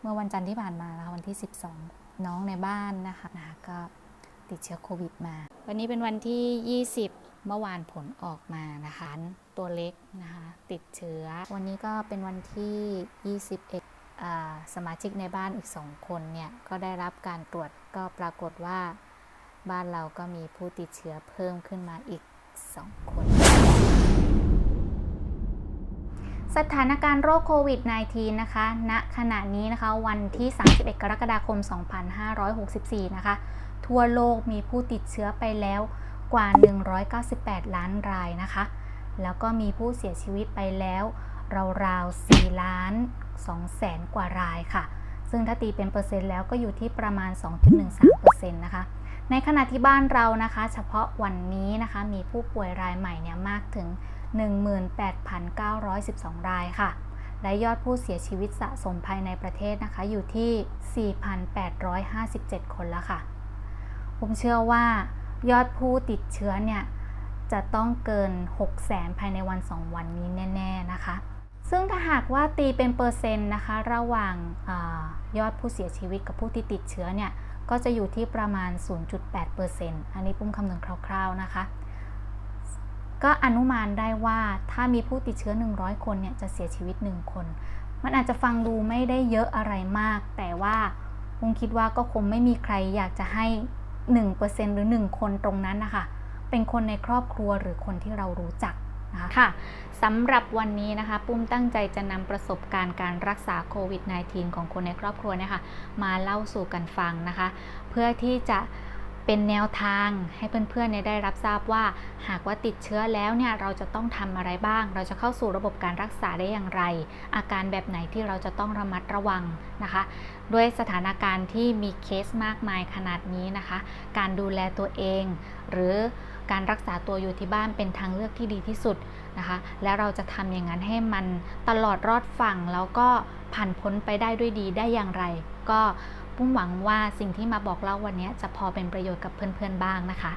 เมื่อวันจันทร์ที่ผ่านมานะคะวันที่ 12 น้องในบ้านนะคะนะคะก็ติดเชื้อโควิดมา วันนี้เป็นวันที่ 20 เมื่อวานผลออกมานะคะตัวเล็กนะคะติดเชื้อ วันนี้ก็เป็นวันที่ 21อ่าสมาชิกในบ้านอีก 2 คนเนี่ยก็ได้รับการตรวจก็ปรากฏว่าบ้านเราก็มีผู้ติดเชื้อเพิ่มขึ้นมาอีก 2 คน สถานการณ์โรคโควิด -19 นะคะ ณ ขณะนี้นะคะ วันที่ 31 กรกฎาคม 2564 นะคะ ทั่วโลกมีผู้ติดเชื้อไปแล้วกว่า 198 ล้านรายนะคะ แล้วก็มีผู้เสียชีวิตไปแล้วราวๆ 4 ล้าน2แสนกว่ารายค่ะ ซึ่งถ้าตีเป็นเปอร์เซ็นต์แล้วก็อยู่ที่ประมาณ 2.13%นะคะ ในขณะที่บ้านเรานะคะ เฉพาะวันนี้นะคะ มีผู้ป่วยรายใหม่เนี่ยมากถึง 18,912 รายค่ะ และยอดผู้เสียชีวิตสะสมภายในประเทศนะคะอยู่ที่ 4,857 คนแล้วค่ะ ผมเชื่อว่ายอดผู้ติดเชื้อเนี่ยจะต้องเกิน600,000ภายในวัน 2 วันนี้แน่ ๆ นะคะ ซึ่งถ้าหากว่าตีเป็นเปอร์เซ็นต์นะคะ ระหว่างอายอดผู้เสียชีวิตกับผู้ที่ติดเชื้อเนี่ย ก็จะอยู่ที่ประมาณ 0.8%อันนี้ปุ้มคำนวณคร่าว ๆ นะคะ ก็อนุมานได้ว่าถ้ามีผู้ติดเชื้อ 100 คนเนี่ยจะเสียชีวิต 1 คน มันอาจจะฟังดูไม่ได้เยอะอะไรมาก แต่ว่าปุ้มคิดว่าก็คงไม่มีใครอยากจะให้ 1%หรือ 1 คนตรงนั้นนะคะ เป็นคนในครอบครัวหรือคนที่เรารู้จักนะคะค่ะสำหรับวันนี้นะคะ ปุ้มตั้งใจจะนำประสบการณ์การรักษาโควิด -19 ของคนในครอบครัวเนี่ยค่ะมาเล่าสู่กันฟังนะคะ เพื่อที่จะ เป็นแนวทางให้เพื่อนๆเนี่ยได้รับทราบว่า หากว่าติดเชื้อแล้วเนี่ยเราจะต้องทำอะไรบ้าง เราจะเข้าสู่ระบบการรักษาได้อย่างไร อาการแบบไหนที่เราจะต้องระมัดระวังนะคะ ด้วยสถานการณ์ที่มีเคสมากมายขนาดนี้นะคะ การดูแลตัวเอง หรือการรักษาตัวอยู่ที่บ้านเป็นทางเลือกที่ดีที่สุดนะคะ และเราจะทำอย่างนั้นให้มันตลอดรอดฝั่งแล้วก็ผ่านพ้นไปได้ด้วยดีได้อย่างไร ก็ ปุ้มหวังว่าสิ่งที่มาบอกเล่าวันนี้จะพอเป็นประโยชน์กับเพื่อนๆบ้างนะคะ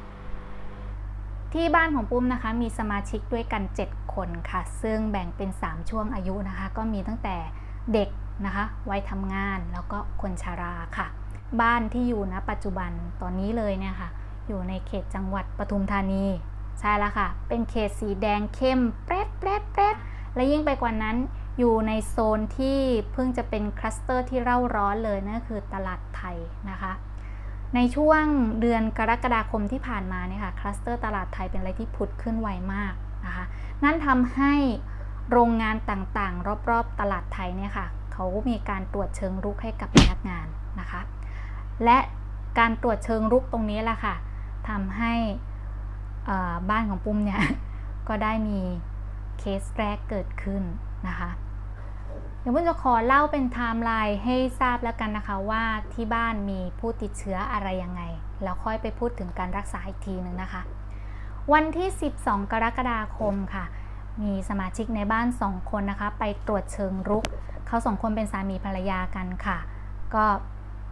ที่บ้านของปุ้มนะคะ มีสมาชิกด้วยกัน 7 คนค่ะ ซึ่งแบ่งเป็น 3 ช่วงอายุนะคะ ก็มีตั้งแต่เด็กนะคะวัยทำงานแล้วก็คนชาราค่ะ บ้านที่อยู่ณปัจจุบันตอนนี้เลยเนี่ยค่ะ อยู่ในเขตจังหวัดปทุมธานี ใช่แล้วค่ะ เป็นเขตสีแดงเข้มแปรดแปรดแปรดและยิ่งไปกว่านั้น อยู่ในโซนที่เพิ่งจะเป็นคลัสเตอร์ที่เร่าร้อนเลยนั่นคือตลาดไทยนะคะ ในช่วงเดือนกรกฎาคมที่ผ่านมาเนี่ยค่ะคลัสเตอร์ตลาดไทยเป็นอะไรที่ผุดขึ้นไวมากนะคะ นั่นทำให้โรงงานต่างๆ รอบๆตลาดไทยเนี่ยค่ะเขามีการตรวจเชิงรุกให้กับพนักงานนะคะ และการตรวจเชิงรุกตรงนี้แหละค่ะทำให้บ้านของปุ้มเนี่ยก็ได้มีเคสแรกเกิดขึ้นนะคะ เดี๋ยวปุ้มจะขอเล่าเป็นไทม์ไลน์ให้ทราบแล้วกันนะคะว่าที่บ้านมีผู้ติดเชื้ออะไรยังไง แล้วค่อยไปพูดถึงการรักษาอีกทีหนึ่งนะคะ วันที่ 12 กรกฎาคมค่ะ มีสมาชิกในบ้าน 2 คนนะคะ ไปตรวจเชิงรุก เขาสองคนเป็นสามีภรรยากันค่ะ ก็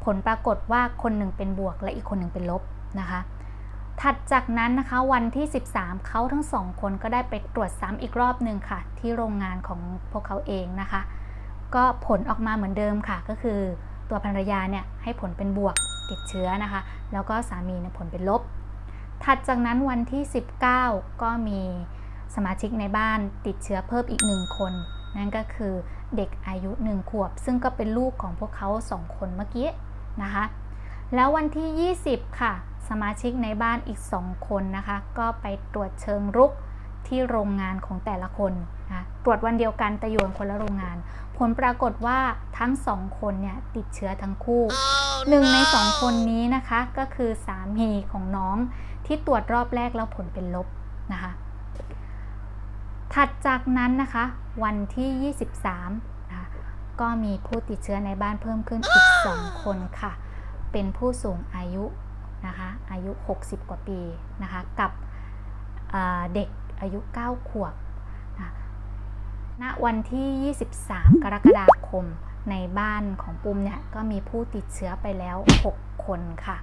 ผลปรากฏว่าคนหนึ่งเป็นบวกและอีกคนหนึ่งเป็นลบนะคะ ถัดจากนั้นนะคะวันที่ 13 เขาทั้งสองคนก็ได้ไปตรวจซ้ำอีกรอบหนึ่งค่ะ ที่โรงงานของพวกเขาเองนะคะ ก็ผลออกมาเหมือนเดิมค่ะ ก็คือตัวภรรยาเนี่ยให้ผลเป็นบวกติดเชื้อนะคะ แล้วก็สามีเนี่ยผลเป็นลบ ถัดจากนั้นวันที่ 19 ก็มีสมาชิกในบ้านติดเชื้อเพิ่มอีกหนึ่งคน นั่นก็คือเด็กอายุ1ขวบ ซึ่งก็เป็นลูกของพวกเขา2คนเมื่อกี้นะคะ แล้ววันที่ 20 ค่ะ สมาชิกในบ้านอีก2คนนะคะ ก็ไปตรวจเชิงรุกที่โรงงานของแต่ละคนนะตรวจวันเดียวกันแต่อยู่คนละโรงงาน ผลปรากฏว่าทั้งสองคนเนี่ยติดเชื้อทั้งคู่หนึ่งในสองคนนี้นะคะก็คือสามีของน้องที่ตรวจรอบแรกแล้วผลเป็นลบนะคะ ถัดจากนั้นนะคะ วันที่ 23นะคะก็มีผู้ติดเชื้อในบ้านเพิ่มขึ้นอีก 2 คนค่ะ เป็นผู้สูงอายุนะคะอายุ 60 กว่าปีนะคะ กับเด็กอายุ 9 ขวบนะ ณวันที่ 23 กรกฎาคมในบ้านของปุ้มเนี่ยก็มีผู้ติดเชื้อไปแล้ว 6 คนค่ะ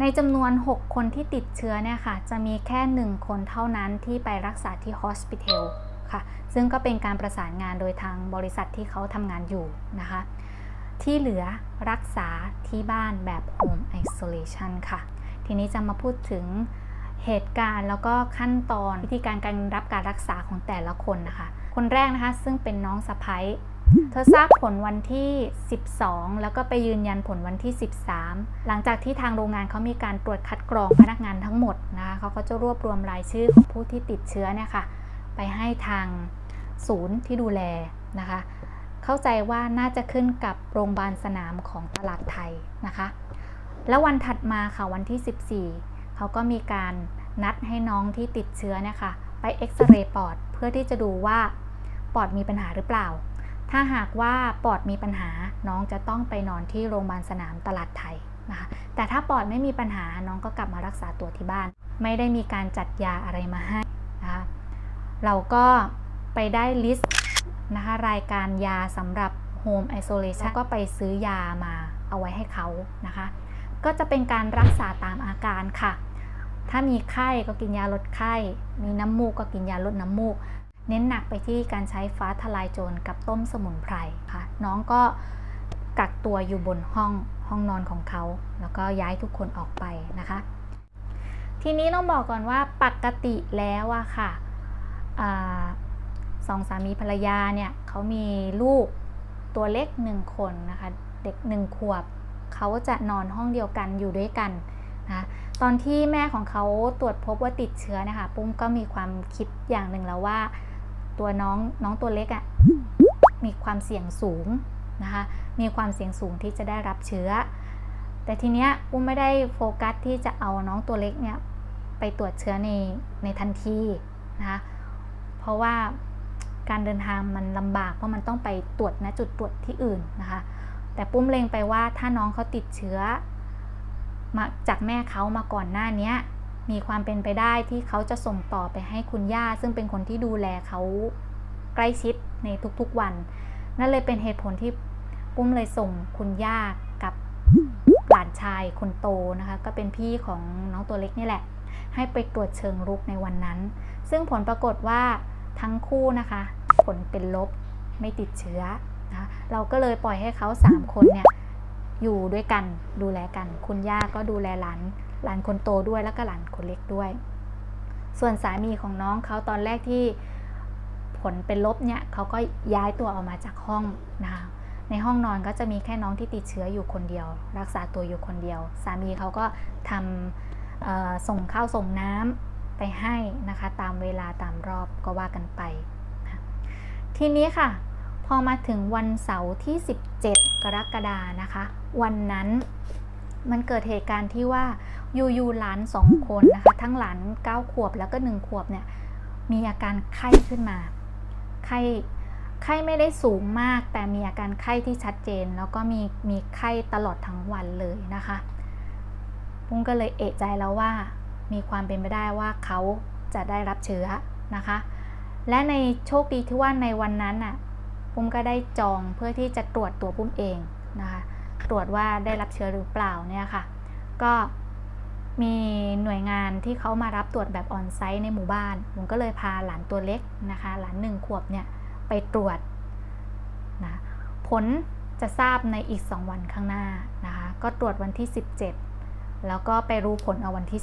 ในจำนวน 6 คนที่ติดเชื้อเนี่ยค่ะ จะมีแค่ 1 คนเท่านั้นที่ไปรักษาที่ฮอสพิทอลค่ะ ซึ่งก็เป็นการประสานงานโดยทางบริษัทที่เขาทำงานอยู่นะคะ ที่เหลือรักษาที่บ้านแบบ Home Isolation ค่ะ ทีนี้จะมาพูดถึง เหตุการณ์แล้วก็ขั้นตอนวิธีการการรับการรักษาของแต่ละคนนะคะ คนแรกนะคะซึ่งเป็นน้องสะพ้ยเธอทราบผลวันที่ 12 แล้วก็ไปยืนยันผลวันที่ 13 หลังจากที่ทางโรงงานเขามีการตรวจคัดกรองพนักงานทั้งหมดนะคะเขาก็จะรวบรวมรายชื่อของผู้ที่ติดเชื้อเนี่ยค่ะ ไปให้ทางศูนย์ที่ดูแลนะคะ เข้าใจว่าน่าจะขึ้นกับโรงพยาบาลสนามของตลาดไทยนะคะ แล้ววันถัดมาค่ะวันที่ 14 เขาก็มีการนัดให้น้องที่ติดเชื้อเนี่ยค่ะ ไปเอ็กซเรย์ปอดเพื่อที่จะดูว่าปอดมีปัญหาหรือเปล่า ถ้าหากว่าปอดมีปัญหาน้องจะต้องไปนอนที่โรงพยาบาลสนามตลาดไทยนะคะ แต่ถ้าปอดไม่มีปัญหาน้องก็กลับมารักษาตัวที่บ้าน ไม่ได้มีการจัดยาอะไรมาให้นะคะเราก็ไปได้ลิสต์นะคะรายการยาสำหรับ Home Isolation ก็ไปซื้อยามาเอาไว้ให้เขานะคะ ก็จะเป็นการรักษาตามอาการค่ะ ถ้ามีไข้ก็กินยาลดไข้ มีน้ำมูกก็กินยาลดน้ำมูก เน้นหนักไปที่การใช้ฟ้าทลายโจรกับต้มสมุนไพรค่ะ น้องก็กักตัวอยู่บนห้องห้องนอนของเขา แล้วก็ย้ายทุกคนออกไปนะคะ ทีนี้ต้องบอกก่อนว่าปกติแล้วอะค่ะอสองสามีภรรยาเนี่ยเขามีลูกตัวเล็กหนึ่งคนนะคะ เด็กหนึ่งขวบเขาจะนอนห้องเดียวกันอยู่ด้วยกัน นะตอนที่แม่ของเขาตรวจพบว่าติดเชื้อนะคะปุ้มก็มีความคิดอย่างหนึ่งแล้วว่า ตัวน้องน้องตัวเล็กอะ่ะมีความเสี่ยงสูงนะคะมีความเสี่ยงสูงที่จะได้รับเชื้อ แต่ทีเนี้ยปุ้มไม่ได้โฟกัสที่จะเอาน้องตัวเล็กเนี่ยไปตรวจเชื้อในในทันทีนะคะเพราะว่าการเดินทางมันลำบากเพราะมันต้องไปตรวจณจุดตรวจที่อื่นนะคะ แต่ปุ้มเล็งไปว่าถ้าน้องเขาติดเชื้อ มาจากแม่เขามาก่อนหน้านี้มีความเป็นไปได้ที่เขาจะส่งต่อไปให้คุณย่า ซึ่งเป็นคนที่ดูแลเขาใกล้ชิดในทุกๆวัน นั่นเลยเป็นเหตุผลที่ปุ้มเลยส่งคุณย่ากับหลานชายคนโตนะคะ ก็เป็นพี่ของน้องตัวเล็กนี่แหละ ให้ไปตรวจเชิงรุกในวันนั้น ซึ่งผลปรากฏว่าทั้งคู่นะคะ ผลเป็นลบไม่ติดเชื้อนะเราก็เลยปล่อยให้เขา 3 คนเนี่ย อยู่ด้วยกันดูแลกัน คุณย่าก็ดูแลหลานหลานคนโตด้วยแล้วก็หลานคนเล็กด้วย ส่วนสามีของน้องเขาตอนแรกที่ผลเป็นลบเนี่ยเขาก็ย้ายตัวออกมาจากห้องนะคะในห้องนอนก็จะมีแค่น้องที่ติดเชื้ออยู่คนเดียว รักษาตัวอยู่คนเดียว สามีเขาก็ทำส่งข้าวส่งน้ำไปให้นะคะ ตามเวลาตามรอบก็ว่ากันไป ทีนี้ค่ะ พอมาถึงวันเสาร์ที่ 17 กรกฎานะคะ วันนั้นมันเกิดเหตุการณ์ที่ว่าอยู่ๆหลานสองคนนะคะ ทั้งหลาน9ขวบแล้วก็1ขวบเนี่ย มีอาการไข้ขึ้นมา ไข้ไข้ไม่ได้สูงมาก แต่มีอาการไข้ที่ชัดเจน แล้วก็มีมีไข้ตลอดทั้งวันเลยนะคะปุ้งก็เลยเอะใจแล้วว่า มีความเป็นไปได้ว่าเขาจะได้รับเชื้อนะคะ และในโชคดีที่ว่าในวันนั้นน่ะปุ้มก็ได้จองเพื่อที่จะตรวจตัวปุ้มเองนะคะ ตรวจว่าได้รับเชื้อหรือเปล่าเนี่ยค่ะ ก็มีหน่วยงานที่เขามารับตรวจแบบออนไซต์ในหมู่บ้าน ผมก็เลยพาหลานตัวเล็กนะคะ หลานหนึ่งขวบเนี่ยไปตรวจนะผลจะทราบในอีก 2 วันข้างหน้านะคะ ก็ตรวจวันที่ 17 แล้วก็ไปรู้ผลเอาวันที่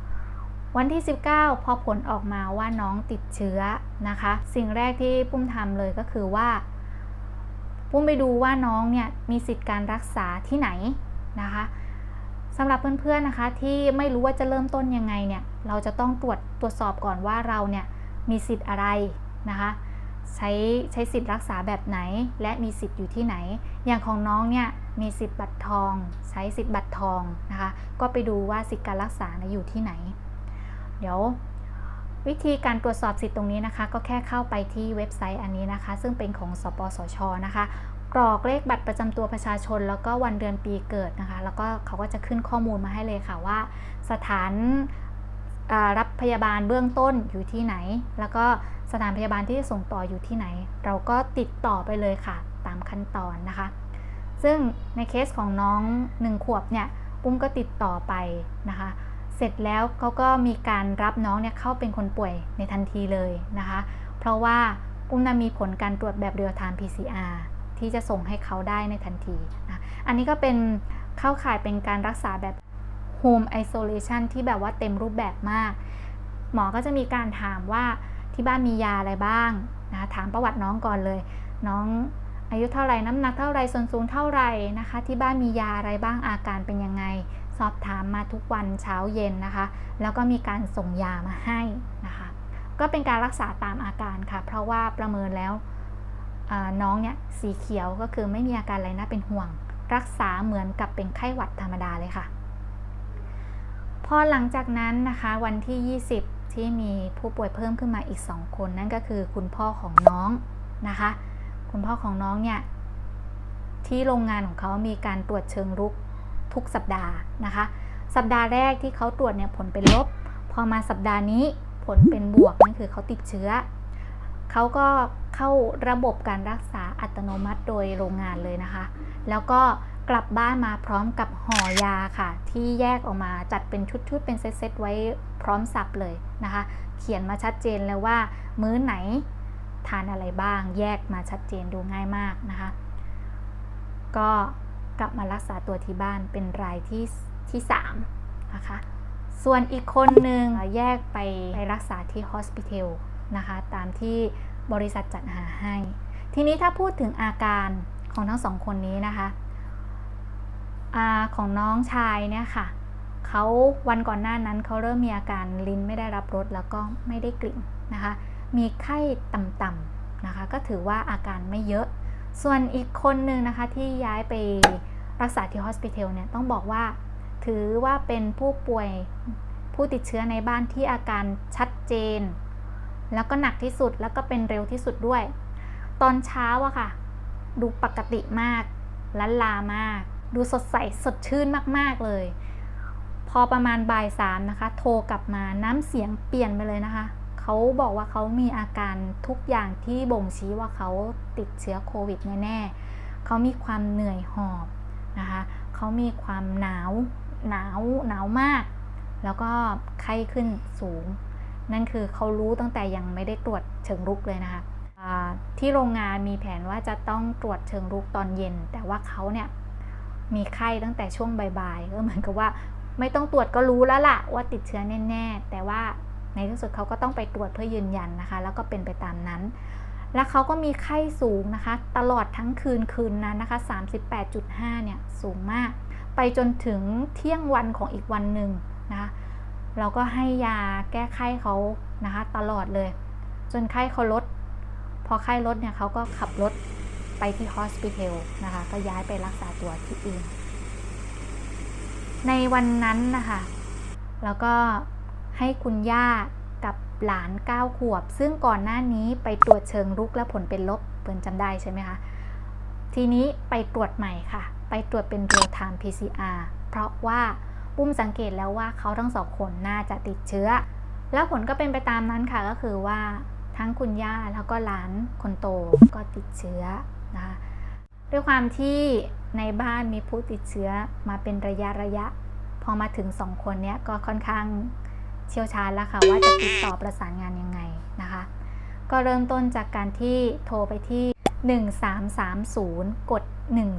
19 วันที่ 19 พอผลออกมาว่าน้องติดเชื้อนะคะ สิ่งแรกที่ปุ้มทำเลยก็คือว่า ปุ้มไปดูว่าน้องเนี่ยมีสิทธิ์การรักษาที่ไหนนะคะสำหรับเพื่อนๆนะคะที่ไม่รู้ว่าจะเริ่มต้นยังไงเนี่ยเราจะต้องตรวจตรวจสอบก่อนว่าเราเนี่ยมีสิทธิ์อะไรนะคะใช้ใช้สิทธิ์รักษาแบบไหน และมีสิทธิ์อยู่ที่ไหน อย่างของน้องเนี่ยมีสิทธิ์บัตรทอง ใช้สิทธิ์บัตรทองนะคะก็ไปดูว่าสิทธิ์การรักษานะอยู่ที่ไหน เดี๋ยว วิธีการตรวจสอบสิทธิ์ตรงนี้นะคะ ก็แค่เข้าไปที่เว็บไซต์อันนี้นะคะ ซึ่งเป็นของสปสชนะคะกรอกเลขบัตรประจำตัวประชาชน แล้วก็วันเดือนปีเกิดนะคะ แล้วก็เขาก็จะขึ้นข้อมูลมาให้เลยค่ะว่า สถานรับพยาบาลเบื้องต้นอยู่ที่ไหน แล้วก็สถานพยาบาลที่จะส่งต่ออยู่ที่ไหน เราก็ติดต่อไปเลยค่ะ ตามขั้นตอนนะคะ ซึ่งในเคสของน้องหนึ่งขวบเนี่ยปุ้มก็ติดต่อไปนะคะ เสร็จแล้วเขาก็มีการรับน้องเนี่ยเข้าเป็นคนป่วยในทันทีเลยนะคะ เพราะว่าอุ้มนะมีผลการตรวจแบบเรียลไทม์ PCR ที่จะส่งให้เขาได้ในทันทีนะอันนี้ก็เป็นเข้าข่ายเป็นการรักษาแบบ Home Isolation ที่แบบว่าเต็มรูปแบบมาก หมอก็จะมีการถามว่าที่บ้านมียาอะไรบ้างนะถามประวัติน้องก่อนเลย น้องอายุเท่าไรน้ำหนักเท่าไรส่วนสูงเท่าไรนะคะ ที่บ้านมียาอะไรบ้างอาการเป็นยังไง สอบถามมาทุกวันเช้าเย็นนะคะ แล้วก็มีการส่งยามาให้นะคะ ก็เป็นการรักษาตามอาการค่ะ เพราะว่าประเมินแล้วน้องเนี่ยสีเขียวก็คือไม่มีอาการอะไรน่าเป็นห่วง รักษาเหมือนกับเป็นไข้หวัดธรรมดาเลยค่ะ พอหลังจากนั้นนะคะวันที่ 20 ที่มีผู้ป่วยเพิ่มขึ้นมาอีก 2 คนนั่นก็คือคุณพ่อของน้องนะคะ คุณพ่อของน้องเนี่ยที่โรงงานของเขามีการตรวจเชิงรุก ทุกสัปดาห์นะคะ สัปดาห์แรกที่เขาตรวจเนี่ยผลเป็นลบ พอมาสัปดาห์นี้ผลเป็นบวกนั่นคือเขาติดเชื้อ เขาก็เข้าระบบการรักษาอัตโนมัติโดยโรงงานเลยนะคะ แล้วก็กลับบ้านมาพร้อมกับห่อยาค่ะ ที่แยกออกมาจัดเป็นชุดๆเป็นเซตๆไว้พร้อมสับเลยนะคะ เขียนมาชัดเจนเลยว่า มื้อไหนทานอะไรบ้าง แยกมาชัดเจนดูง่ายมากนะคะ ก็ กลับมารักษาตัวที่บ้านเป็นรายที่ที่3นะคะ ส่วนอีกคนหนึ่งแยกไปไปรักษาที่ฮอสพิทอลนะคะ ตามที่บริษัทจัดหาให้ ทีนี้ถ้าพูดถึงอาการของทั้งสองคนนี้นะคะอาของน้องชายเนี่ยค่ะเขาวันก่อนหน้านั้นเขาเริ่มมีอาการลิ้นไม่ได้รับรสแล้วก็ไม่ได้กลิ่นนะคะ มีไข้ต่ำๆนะคะ ก็ถือว่าอาการไม่เยอะ ส่วนอีกคนหนึ่งนะคะที่ย้ายไปรักษาที่ฮอสพิทอลเนี่ยต้องบอกว่า ถือว่าเป็นผู้ป่วยผู้ติดเชื้อในบ้านที่อาการชัดเจน แล้วก็หนักที่สุดแล้วก็เป็นเร็วที่สุดด้วย ตอนเช้าอะค่ะ ดูปกติมากล้นลามาก ดูสดใสสดชื่นมากๆเลย พอประมาณบ่ายสามนะคะ โทรกลับมาน้ำเสียงเปลี่ยนไปเลยนะคะ เขาบอกว่าเขามีอาการทุกอย่างที่บ่งชี้ว่าเขาติดเชื้อโควิดแน่ๆเขามีความเหนื่อยหอบนะคะเขามีความหนาวหนาวหนาวมาก แล้วก็ไข้ขึ้นสูง นั่นคือเขารู้ตั้งแต่ยังไม่ได้ตรวจเชิงรุกเลยนะคะที่โรงงานมีแผนว่าจะต้องตรวจเชิงรุกตอนเย็น แต่ว่าเขาเนี่ยมีไข้ตั้งแต่ช่วงบ่ายๆก็เหมือนกับว่าไม่ต้องตรวจก็รู้แล้วล่ะว่าติดเชื้อแน่ๆแต่ว่า ในที่สุดเขาก็ต้องไปตรวจเพื่อยืนยันนะคะ แล้วก็เป็นไปตามนั้น แล้วเขาก็มีไข้สูงนะคะ ตลอดทั้งคืนคืนนั้นนะคะ 38.5 เนี่ยสูงมาก ไปจนถึงเที่ยงวันของอีกวันหนึ่งนะคะเราก็ให้ยาแก้ไข้เขานะคะ ตลอดเลย จนไข้เขาลด พอไข้ลดเนี่ยเขาก็ขับรถไปที่ฮอสพิทอลนะคะ ก็ย้ายไปรักษาตัวที่อื่นในวันนั้นนะคะ แล้วก็ ให้คุณย่ากับหลาน 9 ขวบ ซึ่งก่อนหน้านี้ไปตรวจเชิงรุกและผลเป็นลบเปิ่นจำได้ใช่ไหมคะ ทีนี้ไปตรวจใหม่ค่ะ ไปตรวจเป็น real time PCR เพราะว่าปุ้มสังเกตแล้วว่าเขาทั้งสองคนน่าจะติดเชื้อ แล้วผลก็เป็นไปตามนั้นค่ะก็คือว่าทั้งคุณย่าแล้วก็หลานคนโตก็ติดเชื้อนะคะด้วยความที่ในบ้านมีผู้ติดเชื้อมาเป็นระยะระยะ พอมาถึงสองคนนี้ก็ค่อนข้าง เชี่ยวชาญแล้วค่ะว่าจะติดต่อประสานงานยังไงนะคะ ก็เริ่มต้นจากการที่โทรไปที่ 1330 กด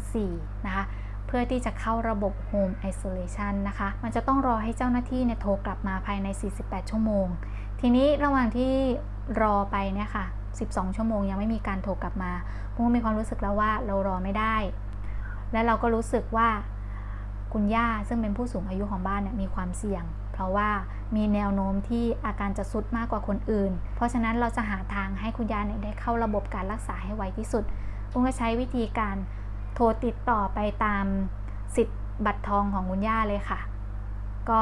14 นะคะ เพื่อที่จะเข้าระบบ Home Isolation นะคะ มันจะต้องรอให้เจ้าหน้าที่เนี่ยโทรกลับมาภายใน 48 ชั่วโมง ทีนี้ระหว่างที่รอไปเนี่ยค่ะ 12 ชั่วโมงยังไม่มีการโทรกลับมาพวกมีความรู้สึกแล้วว่าเรารอไม่ได้ และเราก็รู้สึกว่าคุณย่าซึ่งเป็นผู้สูงอายุของบ้านเนี่ยมีความเสี่ยง เพราะว่ามีแนวโน้มที่อาการจะสุดมากกว่าคนอื่น เพราะฉะนั้นเราจะหาทางให้คุณย่ายได้เข้าระบบการรักษาให้ไวที่สุดปุ้งก็ใช้วิธีการโทรติดต่อไปตามสิทธิ์บัตรทองของคุณย่าเลยค่ะ ก็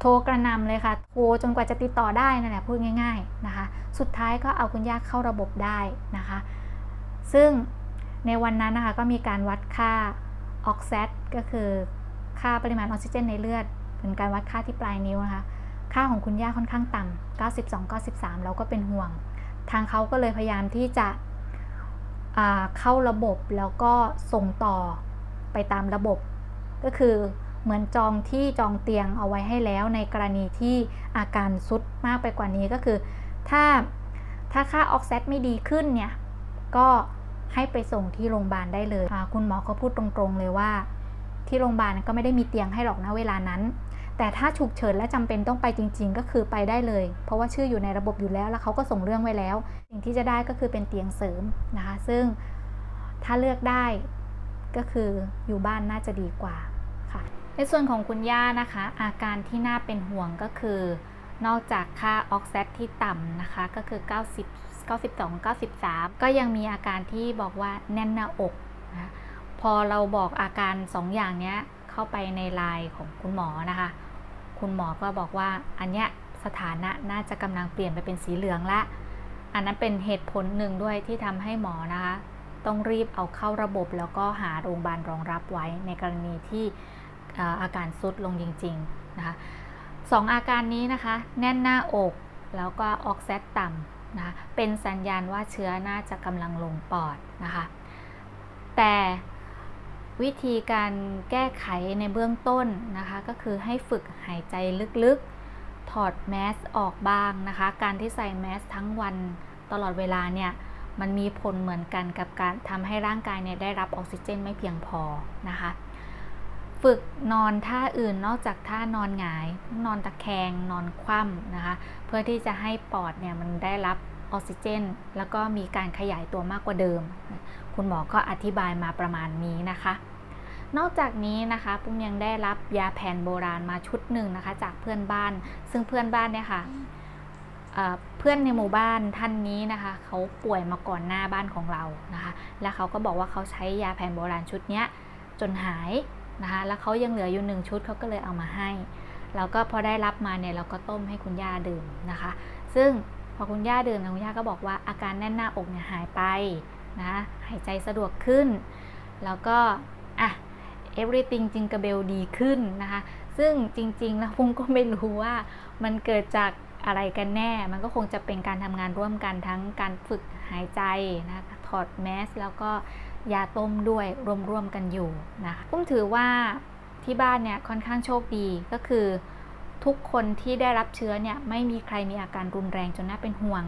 โทรกระนำเลยค่ะโทรจนกว่าจะติดต่อได้นั่นแหละพูดง่าย ๆนะคะ สุดท้ายก็เอาคุณย่าเข้าระบบได้นะคะ ซึ่งในวันนั้นนะคะก็มีการวัดค่าออกซก็คือค่าปริมาณออกซิเจนในเลือด เป็นการวัดค่าที่ปลายนิ้วนะคะ ค่าของคุณย่าค่อนข้างต่ำ92 93 เราก็เป็นห่วง ทางเขาก็เลยพยายามที่จะเข้าระบบแล้วก็ส่งต่อไปตามระบบ ก็คือเหมือนจองที่จองเตียงเอาไว้ให้แล้วในกรณีที่อาการซุดมากไปกว่านี้ก็คือ ถ้าถ้าค่าออกซิเจนไม่ดีขึ้นเนี่ย ก็ให้ไปส่งที่โรงพยาบาลได้เลย คุณหมอก็พูดตรงๆเลยว่า ที่โรงพยาบาลก็ไม่ได้มีเตียงให้หรอกนะเวลานั้น แต่ถ้าฉุกเฉินและจำเป็นต้องไปจริง ๆ ก็คือไปได้เลย เพราะว่าชื่ออยู่ในระบบอยู่แล้ว แล้วเขาก็ส่งเรื่องไว้แล้ว สิ่งที่จะได้ก็คือเป็นเตียงเสริมนะคะ ซึ่งถ้าเลือกได้ก็คืออยู่บ้านน่าจะดีกว่าค่ะ ในส่วนของคุณย่านะคะ อาการที่น่าเป็นห่วงก็คือ นอกจากค่าออกซิเจนที่ต่ำนะคะก็คือ 90 92 93 ก็ยังมีอาการที่บอกว่าแน่นหน้าอกนะพอเราบอกอาการ 2 อย่างเนี้ย เข้าไปในไลน์ของคุณหมอนะคะ คุณหมอก็บอกว่าอันเนี้ยสถานะน่าจะกำลังเปลี่ยนไปเป็นสีเหลืองละ อันนั้นเป็นเหตุผลหนึ่งด้วยที่ทำให้หมอนะคะ ต้องรีบเอาเข้าระบบแล้วก็หาโรงพยาบาลรองรับไว้ในกรณีที่อาการซุดลงจริงๆนะคะสองอาการนี้นะคะ แน่นหน้าอก แล้วก็ออกซิเจนต่ำนะคะเป็นสัญญาณว่าเชื้อน่าจะกำลังลงปอดนะคะ แต่ วิธีการแก้ไขในเบื้องต้นนะคะ ก็คือให้ฝึกหายใจลึกๆ ถอดแมสออกบ้างนะคะ การที่ใส่แมสทั้งวันตลอดเวลาเนี่ยมันมีผลเหมือนกันกับการทำให้ร่างกายเนี่ยได้รับออกซิเจนไม่เพียงพอนะคะ ฝึกนอนท่าอื่นนอกจากท่านอนหงาย นอนตะแคงนอนคว่ำนะคะ เพื่อที่จะให้ปอดเนี่ยมันได้รับ ออกซิเจน แล้วก็มีการขยายตัวมากกว่าเดิม คุณหมอก็อธิบายมาประมาณนี้นะคะ นอกจากนี้นะคะปุ้มยังได้รับยาแผนโบราณมาชุดหนึ่งนะคะ จากเพื่อนบ้าน ซึ่งเพื่อนบ้านเนี่ยค่ะเอ่อเพื่อนในหมู่บ้านท่านนี้นะคะเขาป่วยมาก่อนหน้าบ้านของเรานะคะ แล้วเขาก็บอกว่าเขาใช้ยาแผนโบราณชุดนี้จนหายนะคะ แล้วเขายังเหลืออยู่หนึ่งชุดเขาก็เลยเอามาให้ แล้วก็พอได้รับมาเนี่ยเราก็ต้มให้คุณย่าดื่มนะคะ ซึ่ง อคุณย่าเดื่มนคุณย่าก็บอกว่าอาการแน่นหน้าอกเนี่ยหายไปนะหายใจสะดวกขึ้น แล้วก็อะ everything จิงกระเบลดีขึ้นนะคะ ซึ่งจริง ๆ แล้วปุ้งก็ไม่รู้ว่ามันเกิดจากอะไรกันแน่ มันก็คงจะเป็นการทำงานร่วมกันทั้งการฝึกหายใจนะคะถอดแมสแล้วก็ยาต้มด้วยรวมๆกันอยู่นะคะปุ้มถือว่าที่บ้านเนี่ยค่อนข้างโชคดีก็คือ ทุกคนที่ได้รับเชื้อเนี่ยไม่มีใครมีอาการรุนแรงจนน่าเป็นห่วง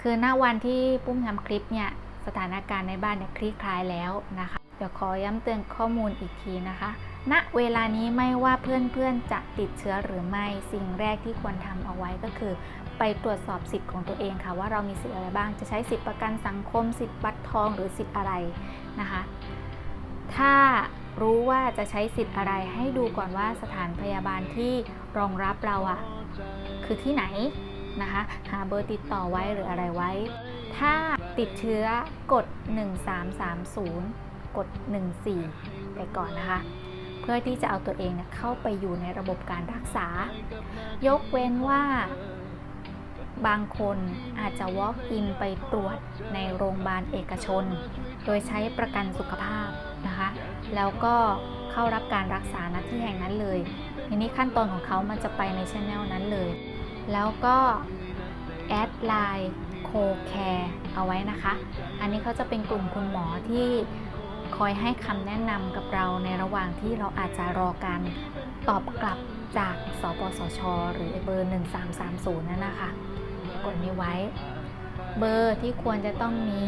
คือณวันที่ปุ้มทำคลิปเนี่ยสถานการณ์ในบ้านเนี่ยคลี่คลายแล้วนะคะ เดี๋ยวขอย้ำเตือนข้อมูลอีกทีนะคะ ณ เวลานี้ไม่ว่าเพื่อนๆจะติดเชื้อหรือไม่ สิ่งแรกที่ควรทำเอาไว้ก็คือ ไปตรวจสอบสิทธิ์ของตัวเองค่ะ ว่าเรามีสิทธิ์อะไรบ้าง จะใช้สิทธิประกันสังคม สิทธิ์บัตรทองหรือสิทธิ์อะไรนะคะ ถ้า รู้ว่าจะใช้สิทธิ์อะไรให้ดูก่อนว่าสถานพยาบาลที่รองรับเราอะคือที่ไหนนะคะ หาเบอร์ติดต่อไว้หรืออะไรไว้ ถ้าติดเชื้อกด 1330 กด 14 ไปก่อนนะคะ เพื่อที่จะเอาตัวเองเข้าไปอยู่ในระบบการรักษา ยกเว้นว่าบางคนอาจจะ walk in ไปตรวจในโรงพยาบาลเอกชน โดยใช้ประกันสุขภาพนะคะ แล้วก็เข้ารับการรักษาณที่แห่งนั้นเลยทีนี้ขั้นตอนของเขามันจะไปในช anel นั้นเลย แล้วก็แอดไลน์โคแคร์เอาไว้นะคะ อันนี้เขาจะเป็นกลุ่มคุณหมอที่คอยให้คำแนะนำกับเราในระหว่างที่เราอาจจะรอการตอบกลับจากสปสช หรือเบอร์ 1330นั่นนะคะ กดนี้ไว้ เบอร์ที่ควรจะต้องมี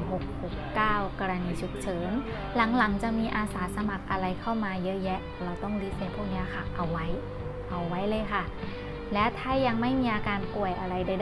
1669 กรณีฉุกเฉิน หลังๆ จะมีอาสาสมัครอะไรเข้ามาเยอะแยะ เราต้องรีเซ็ตพวกนี้ค่ะ เอาไว้ เอาไว้เลยค่ะ และถ้ายังไม่มีอาการป่วยอะไรใ